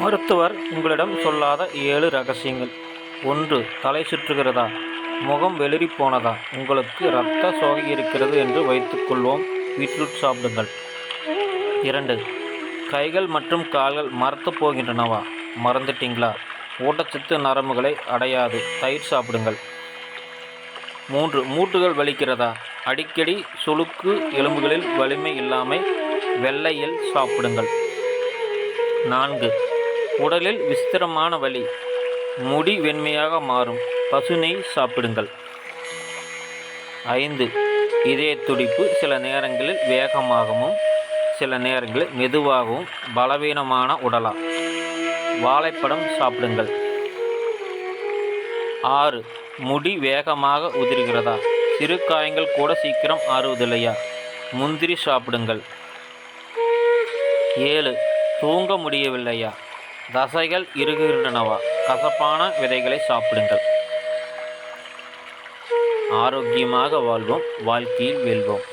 மருத்துவர் உங்களிடம் சொல்லாத ஏழு ரகசியங்கள். ஒன்று தலை சுற்றுகிறதா? முகம் வெளிரி போனதா? உங்களுக்கு இரத்த சோகை இருக்கிறது என்று வைத்துக்கொள்வோம் பீட்ரூட் சாப்பிடுங்கள். இரண்டு கைகள் மற்றும் கால்கள் மறத்து போகின்றனவா? மறந்துட்டீங்களா? ஊட்டச்சத்து நரம்புகளை அடையாது. தயிர் சாப்பிடுங்கள். மூன்று மூட்டுகள் வலிக்கிறதா? அடிக்கடி சுளுக்கு எலும்புகளில் வலிமை இல்லாமல் வெள்ளையில் சாப்பிடுங்கள். நான்கு உடலில் விசித்திரமான வலி. முடி வெண்மையாக மாறும். பசுநெய் சாப்பிடுங்கள். ஐந்து. இதய துடிப்பு சில நேரங்களில் வேகமாகவும் சில நேரங்களில் மெதுவாகவும் பலவீனமான உடலா. வாழைப்படம் சாப்பிடுங்கள். ஆறு. முடி வேகமாக உதிர்கிறதா? சிறு காயங்கள் கூட சீக்கிரம் ஆறுவதில்லையா? முந்திரி சாப்பிடுங்கள். ஏழு. தூங்க முடியவில்லையா? தசைகள் இறுகுகின்றனவா கசப்பான விதைகளை சாப்பிடுங்கள். ஆரோக்கியமாக வாழ்வோம் வாழ்க்கையில் வெல்வோம்.